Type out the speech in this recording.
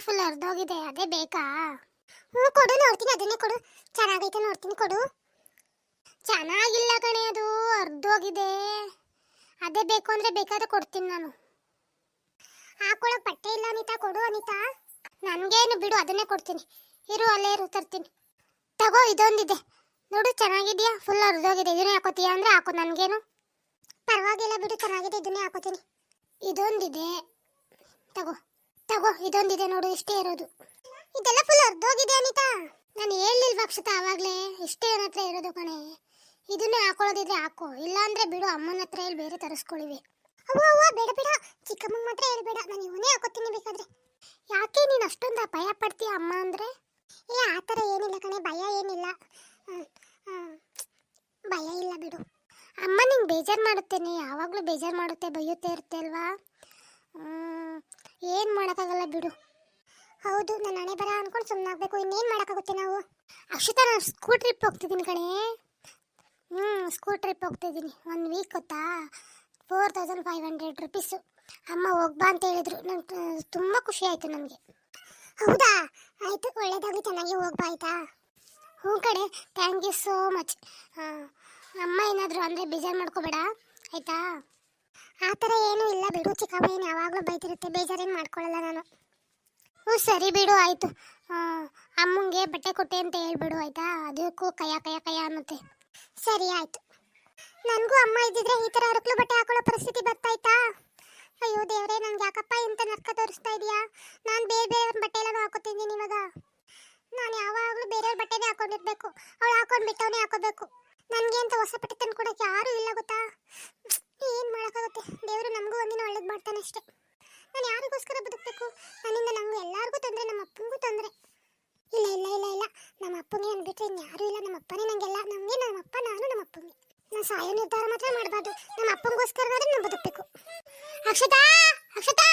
Full ಅರ್ಧೋಗಿದೆ ಅದೇ ಬೇಕಾ? ಹ್ಞೂ, ಕೊಡು, ನೋಡ್ತೀನಿ. ಅದನ್ನೇ ಕೊಡು. ಚೆನ್ನಾಗೈತೆ ನೋಡ್ತೀನಿ, ಕೊಡು. ಚೆನ್ನಾಗಿಲ್ಲ ಕಣೆ ಅದು. ಅರ್ಧೋಗಿದೆ ಅದೇ ಬೇಕು ಅಂದರೆ ಬೇಕಾದ್ರೆ ಕೊಡ್ತೀನಿ ನಾನು. ಹಾಕೊಳ್ಳೋಕೆ ಬಟ್ಟೆ ಇಲ್ಲ ಅನಿತಾ. ಕೊಡು, ಅನಿತಾ. ನನಗೇನು ಬಿಡು, ಅದನ್ನೇ ಕೊಡ್ತೀನಿ. ಇರು, ಅಲ್ಲೇ ಇರು, ತರ್ತೀನಿ. ತಗೋ, ಇದೊಂದಿದೆ. ನೋಡು, ಚೆನ್ನಾಗಿದೆಯಾ? ಫುಲ್ ಅರ್ಧೋಗಿದೆ ಇದನ್ನೇ ಹಾಕೋತೀಯ ಅಂದರೆ ಹಾಕೋ. ನನಗೇನು? ಪರವಾಗಿಲ್ಲ ಬಿಡು, ಚೆನ್ನಾಗಿದೆ. ಇದನ್ನೇ ಹಾಕೋತೀನಿ. ಇದೊಂದಿದೆ. ತಗೋ. ತಗೋ, ಇದೊಂದಿದೆ ನೋಡು, ಇಷ್ಟೇ ಇರೋದು. ಇದೆಲ್ಲ ಫುಲ್ ಅರ್ಧೋಗಿದೆ ಅನಿತಾ. ನಾನು ಹೇಳಿಲ್ವಾ ಅಕ್ಷತ ಆವಾಗಲೇ ಇಷ್ಟೇ ನನ್ನ ಹತ್ರ ಇರೋದು ಕಣೆ. ಇದನ್ನೇ ಹಾಕೊಳ್ಳೋದಿದ್ರೆ ಹಾಕೋ. ಇಲ್ಲಾಂದ್ರೆ ಬಿಡು, ಅಮ್ಮನ ಹತ್ರ ಹೇಳಿ ಬೇರೆ ತರಿಸ್ಕೊಳ್ಳಿವಿ ಅವ್ವ ಅವ್ವ, ಬೇಡ ಬೇಡ. ಚಿಕ್ಕಮ್ಮ ಮಾತ್ರ ಹೇಳಬೇಡ ನಾನು ಇವನೇ ಹಾಕೋತೀನಿ ಬೇಕಾದ್ರೆ. ಯಾಕೆ ನೀನು ಅಷ್ಟೊಂದು ಭಯ ಪಡ್ತೀಯ ಅಮ್ಮ ಅಂದ್ರೆ? ಏ, ಆ ಥರ ಏನಿಲ್ಲ ಕಣೆ, ಭಯ ಏನಿಲ್ಲ. ಭಯ ಇಲ್ಲ ಬಿಡು. ಅಮ್ಮ ನಿಂಗೆ ಬೇಜಾರು ಮಾಡುತ್ತೇನೆ. ಯಾವಾಗಲೂ ಬೇಜಾರು ಮಾಡುತ್ತೆ, ಬೈಯುತ್ತೆ ಇರುತ್ತೆ ಅಲ್ವಾ? ಏನು ಮಾಡೋಕ್ಕಾಗಲ್ಲ ಬಿಡು. ಹೌದು ನನ್ನ ಹಣೆ ಬರ ಅನ್ಕೊಂಡು ಸುಮ್ಮನಾಗಬೇಕು ಇನ್ನೇನು ಮಾಡೋಕ್ಕಾಗುತ್ತೆ ನಾವು? ಅಕ್ಷತಾ, ನಾನು ಸ್ಕೂಲ್ ಟ್ರಿಪ್ ಹೋಗ್ತಿದ್ದೀನಿ ಕಣೆ. ಹ್ಞೂ ಸ್ಕೂಲ್ ಟ್ರಿಪ್ ಹೋಗ್ತಿದ್ದೀನಿ. ಒಂದು ವೀಕ್ ಗೊತ್ತಾ? Four thousand five hundred rupees ಅಮ್ಮ ಹೋಗ್ಬಾ ಅಂತ ಹೇಳಿದ್ರು. ನಂಗೆ ತುಂಬ ಖುಷಿ ಆಯಿತು ನನಗೆ. ಹೌದಾ? ಆಯಿತು, ಒಳ್ಳೇದಾಗಲಿ ಚೆನ್ನಾಗಿ ಹೋಗ್ಬಾ ಆಯಿತಾ? ಹ್ಞೂ ಕಡೆ ಥ್ಯಾಂಕ್ ಯು ಸೋ ಮಚ್ ಅಮ್ಮ ಏನಾದರೂ ಅಂದರೆ ಬೇಜಾರು ಮಾಡ್ಕೋಬೇಡ. ಆಯಿತಾ? ಆ ಥರ ಏನೂ ಇಲ್ಲ ಬಿಡು ಚಿಕ್ಕಮ್ಮ ಯಾವಾಗಲೂ ಬೈತಿರುತ್ತೆ, ಬೇಜಾರೇನು ಮಾಡ್ಕೊಳ್ಳಲ್ಲ ನಾನು. ಹ್ಞೂ, ಸರಿ ಬಿಡು, ಆಯಿತು. ಅಮ್ಮಂಗೆ ಬಟ್ಟೆ ಕೊಟ್ಟೆ ಅಂತ ಹೇಳ್ಬಿಡು, ಆಯಿತಾ? ಅದಕ್ಕೂ ಕಯ ಕಯ ಕಯ ಅನ್ನುತ್ತೆ. ಸರಿ, ಆಯಿತು. ನನಗೂ ಅಮ್ಮ ಇದ್ದಿದ್ರೆ ಈ ಥರ ಅರಕ್ಲು ಬಟ್ಟೆ ಹಾಕೊಳ್ಳೋ ಪರಿಸ್ಥಿತಿ ಬರ್ತಾಯ್ತಾ? ಅಯ್ಯೋ, ದೇವರೇ, ನಂಗೆ ಯಾಕಪ್ಪ ಇಂಥ ನರ್ಕ ತೋರಿಸ್ತಾ ಇದೆಯಾ? ನಾನು ಬೇರೆ ಬೇರೆ ಬಟ್ಟೆ ಎಲ್ಲ ಹಾಕೋತಿದ್ದೀನಿ ಇವಾಗ. ನಾನು ಯಾವಾಗಲೂ ಬೇರೆಯವ್ರ ಬಟ್ಟೆನೇ ಹಾಕೊಂಡಿರ್ಬೇಕು. ಅವಳು ಹಾಕೊಂಡು ಬಿಟ್ಟವನೇ ಹಾಕೋಬೇಕು. ನನಗೆ ಅಂತ ಹೊಸ ಬಟ್ಟೆ ತಂದು ಕೊಡೋಕ್ಕೆ ಯಾರೂ ಇಲ್ಲ, ಗೊತ್ತಾ? ಏನು ಮಾಡೋಕ್ಕಾಗುತ್ತೆ? ದೇವರು ನಮಗೂ ಒಂದಿನ ಒಳ್ಳೇದು ಮಾಡ್ತಾನೆ ಅಷ್ಟೇ ನಾನು ಯಾರಿಗೋಸ್ಕರ ಬದುಕಬೇಕು? ನನ್ನಿಂದ ನಮ್ಗೆ ಎಲ್ಲರಿಗೂ ತೊಂದರೆ, ನಮ್ಮ ಅಪ್ಪನಿಗೂ ತೊಂದರೆ. ಇಲ್ಲ ಇಲ್ಲ ಇಲ್ಲ ಇಲ್ಲ. ನಮ್ಮ ಅಪ್ಪನಿಗೆ ಅಂದ್ಬಿಟ್ರೆ ಇನ್ಯಾರೂ ಇಲ್ಲ. ನಮ್ಮ ಅಪ್ಪನೇ ನನಗೆಲ್ಲ ನಮಗೆ ನಮ್ಮ ಅಪ್ಪ, ನಾನು ನಮ್ಮ ಅಪ್ಪನಿಗೆ ನಾನು ಸಾಯೋ ನಿರ್ಧಾರ ಮಾತ್ರ ಮಾಡಬಾರ್ದು. ನಮ್ಮ ಅಪ್ಪನಿಗೋಸ್ಕರನಾದ್ರೂ ನಾನು ಬದುಕಬೇಕು. ಅಕ್ಷತಾ ಅಕ್ಷತಾ